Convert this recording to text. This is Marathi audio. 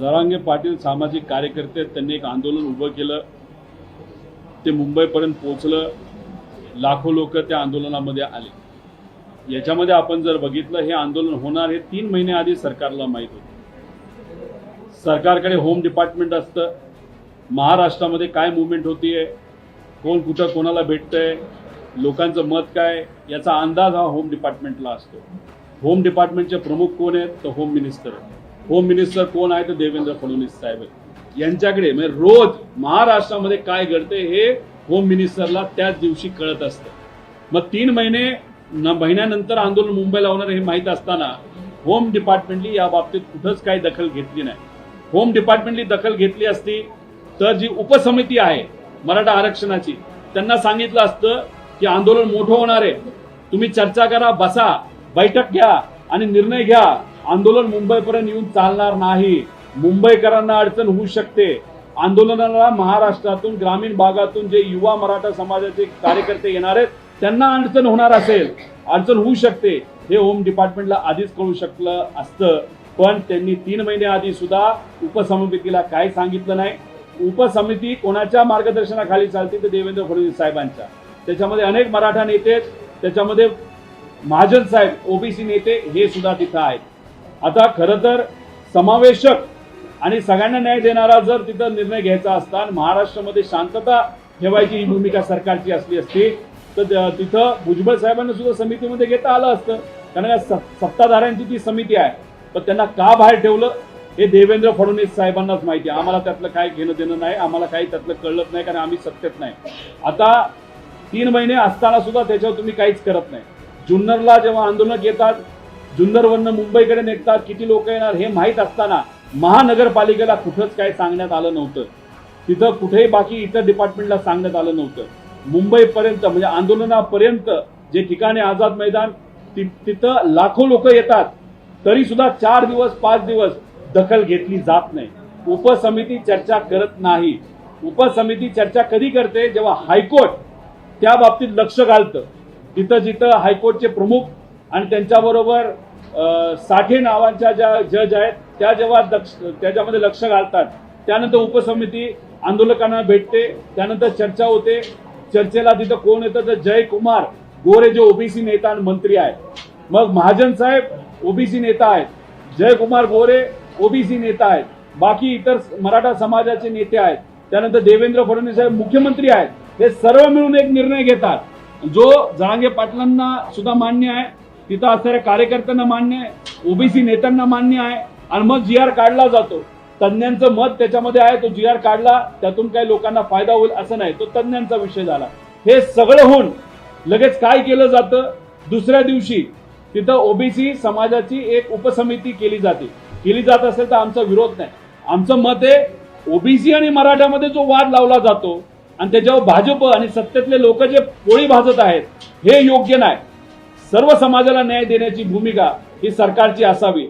जरांगे पाटील सामाजिक कार्यकर्ते त्यांनी एक आंदोलन उभं केलं. ते मुंबईपर्यंत पोचलं लाखो लोक त्या आंदोलनामध्ये आले. याच्यामध्ये आपण जर बघितलं हे आंदोलन होणार हे तीन महिने आधी सरकारला माहीत होतं. सरकारकडे होम डिपार्टमेंट असतं. महाराष्ट्रामध्ये काय मुवमेंट होतीये? कोण कुठं कोणाला भेटतंय? लोकांचं मत काय? याचा अंदाज हा होम डिपार्टमेंटला असतो. होम डिपार्टमेंटचे प्रमुख कोण आहेत? तर होम मिनिस्टर होम मिनिस्टर कोण आहे तर देवेंद्र फडणवीस साहेब यांच्याकडे म्हणजे रोज महाराष्ट्रामध्ये काय घडते हे होम मिनिस्टरला त्याच दिवशी कळत असतं. मग तीन महिने महिन्यानंतर आंदोलन मुंबईला होणार हे माहीत असताना होम डिपार्टमेंटली या बाबतीत कुठंच काही दखल घेतली नाही. होम डिपार्टमेंटली दखल घेतली असती तर जी उपसमिती आहे मराठा आरक्षणाची त्यांना सांगितलं असतं की आंदोलन मोठं होणार आहे. तुम्ही चर्चा करा बसा बैठक घ्या आणि निर्णय घ्या. आंदोलन मुंबईपर्यंत येऊन चालणार नाही. मुंबईकरांना अडचण होऊ शकते. आंदोलनाला महाराष्ट्रातून ग्रामीण भागातून जे युवा मराठा समाजाचे कार्यकर्ते येणार आहेत त्यांना अडचण होणार असेल. अडचण होऊ शकते. हे होम डिपार्टमेंटला आधीच कळू शकलं असतं. पण त्यांनी तीन महिने आधी सुद्धा उपसमितीला काय सांगितलं नाही? उपसमिती कोणाच्या मार्गदर्शनाखाली चालते तर देवेंद्र फडणवीस साहेबांच्या. त्याच्यामध्ये अनेक मराठा नेते त्याच्यामध्ये महाजन साहेब ओबीसी नेते हे सुद्धा तिथं आहेत. आता खरं तर समावेशक आणि सगळ्यांना न्याय देणारा जर तिथं निर्णय घ्यायचा असता आणि महाराष्ट्रामध्ये शांतता ठेवायची ही भूमिका सरकारची असली असती तर तिथं भुजबळ साहेबांना सुद्धा समितीमध्ये घेता आलं असतं. कारण या सत्ताधाऱ्यांची ती समिती आहे. पण त्यांना का बाहेर ठेवलं? हे देवेंद्र फडणवीस साहेबांनाच माहिती आहे. आम्हाला त्यातलं काय घेणं देणं नाही. आम्हाला काही त्यातलं कळलं नाही कारण आम्ही सत्तेत नाही. आता तीन महिने असताना सुद्धा त्याच्यावर तुम्ही काहीच करत नाही. जुन्नरला जेव्हा आंदोलक येतात जुन्नरवरनं मुंबईकडे निघतात किती लोक येणार हे माहीत असताना महानगरपालिकेला कुठंच काही सांगण्यात आलं नव्हतं. तिथं कुठेही बाकी इतर डिपार्टमेंटला सांगण्यात आलं नव्हतं. मुंबईपर्यंत म्हणजे आंदोलनापर्यंत जे ठिकाणी आझाद मैदान ति- तिथं लाखो लोक येतात तरी सुद्धा चार दिवस पाच दिवस दखल घेतली जात नाही. उपसमिती चर्चा करत नाही. उपसमिती चर्चा कधी करते? जेव्हा हायकोर्ट त्या बाबतीत लक्ष घालतं. तिथं जिथं हायकोर्टचे प्रमुख आणि त्यांच्याबरोबर साठे नावांच्या ज्या जज आहेत त्या जेव्हा दक्ष त्याच्यामध्ये लक्ष घालतात त्यानंतर उपसमिती आंदोलकांना भेटते त्यानंतर चर्चा होते. चर्चेला तिथं कोण येतं? तर जयकुमार गोरे जे ओबीसी नेता आणि मंत्री आहेत. मग महाजन साहेब ओबीसी नेता आहेत. जयकुमार गोरे ओबीसी नेता आहेत. बाकी इतर मराठा समाजाचे नेते आहेत. त्यानंतर देवेंद्र फडणवीस साहेब मुख्यमंत्री आहेत. हे सर्व मिळून एक निर्णय घेतात. जो जरांगे पाटलांना सुद्धा मान्य आहे. तिथं असणाऱ्या कार्यकर्त्यांना मान्य आहे ओबीसी नेत्यांना मान्य आहे आणि मग जी आर काढला जातो. तज्ज्ञांचं मत त्याच्यामध्ये आहे तो जी आर काढला त्यातून काही लोकांना फायदा होईल असं नाही. तो तज्ज्ञांचा विषय झाला. हे सगळं होऊन लगेच काय केलं जातं? दुसऱ्या दिवशी तिथं ओबीसी समाजाची एक उपसमिती केली जाते. केली जात असेल तर आमचा विरोध नाही. आमचं मत आहे ओबीसी आणि मराठ्यामध्ये जो वाद लावला जातो आणि त्याच्यावर भाजप आणि सत्तेतले लोक जे पोळी भाजत आहेत हे योग्य नाही. सर्व समाजाला न्याय देण्याची भूमिका ही सरकारची असावी.